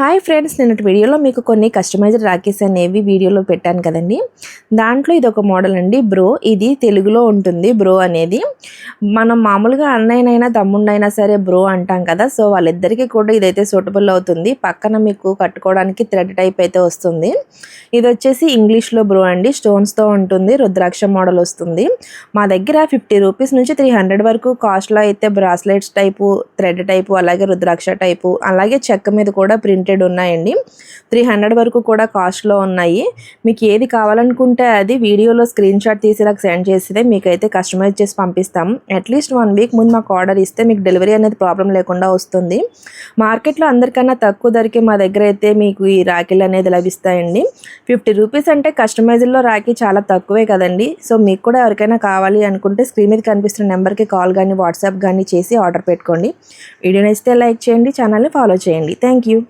Hi friends నిన్నటి వీడియోలో మీకు కొన్ని కస్టమైజ్డ్ రాఖీస్ అనేవి వీడియోలో పెట్టాను కదండి. దాంట్లో ఇది ఒక మోడల్ అండి బ్రో ఇది తెలుగులో ఉంటుంది బ్రో అనేది. మనం మామూలుగా అన్నయ్యనైనా తమ్ముడినైనా సరే బ్రో అంటాం కదా సో వాళ్ళిద్దరికీ కూడా ఇదైతే సూటబుల్ అవుతుంది. పక్కన మీకు కట్టుకోవడానికి థ్రెడ్ టైప్ అయితే వస్తుంది. ఇది వచ్చేసి ఇంగ్లీష్లో బ్రో అండి స్టోన్స్తో ఉంటుంది రుద్రాక్ష మోడల్ వస్తుంది. మా దగ్గర ఫిఫ్టీ రూపీస్ నుంచి త్రీ హండ్రెడ్ వరకు కాస్ట్లో అయితే బ్రాస్లెట్స్ టైపు థ్రెడ్ టైపు అలాగే రుద్రాక్ష టైపు అలాగే చెక్క మీద కూడా ప్రింట్ లిమిటెడ్ ఉన్నాయండి. త్రీ హండ్రెడ్ వరకు కూడా కాస్ట్లో ఉన్నాయి. మీకు ఏది కావాలనుకుంటే అది వీడియోలో స్క్రీన్ షాట్ తీసి నాకు సెండ్ చేస్తే మీకైతే కస్టమైజ్ చేసి పంపిస్తాం. అట్లీస్ట్ వన్ వీక్ ముందు మాకు ఆర్డర్ ఇస్తే మీకు డెలివరీ అనేది ప్రాబ్లం లేకుండా వస్తుంది. మార్కెట్లో అందరికన్నా తక్కువ ధరకే మా దగ్గర అయితే మీకు ఈ రాఖీలు అనేది లభిస్తాయండి. ఫిఫ్టీ రూపీస్ అంటే కస్టమైజ్లో రాఖీ చాలా తక్కువే కదండి. సో మీకు కూడా ఎవరికైనా కావాలి అనుకుంటే స్క్రీన్ మీద కనిపిస్తున్న నెంబర్కి కాల్ కానీ వాట్సాప్ కానీ చేసి ఆర్డర్ పెట్టుకోండి. వీడియో నచ్చితే లైక్ చేయండి ఛానల్ని ఫాలో చేయండి. Thank you.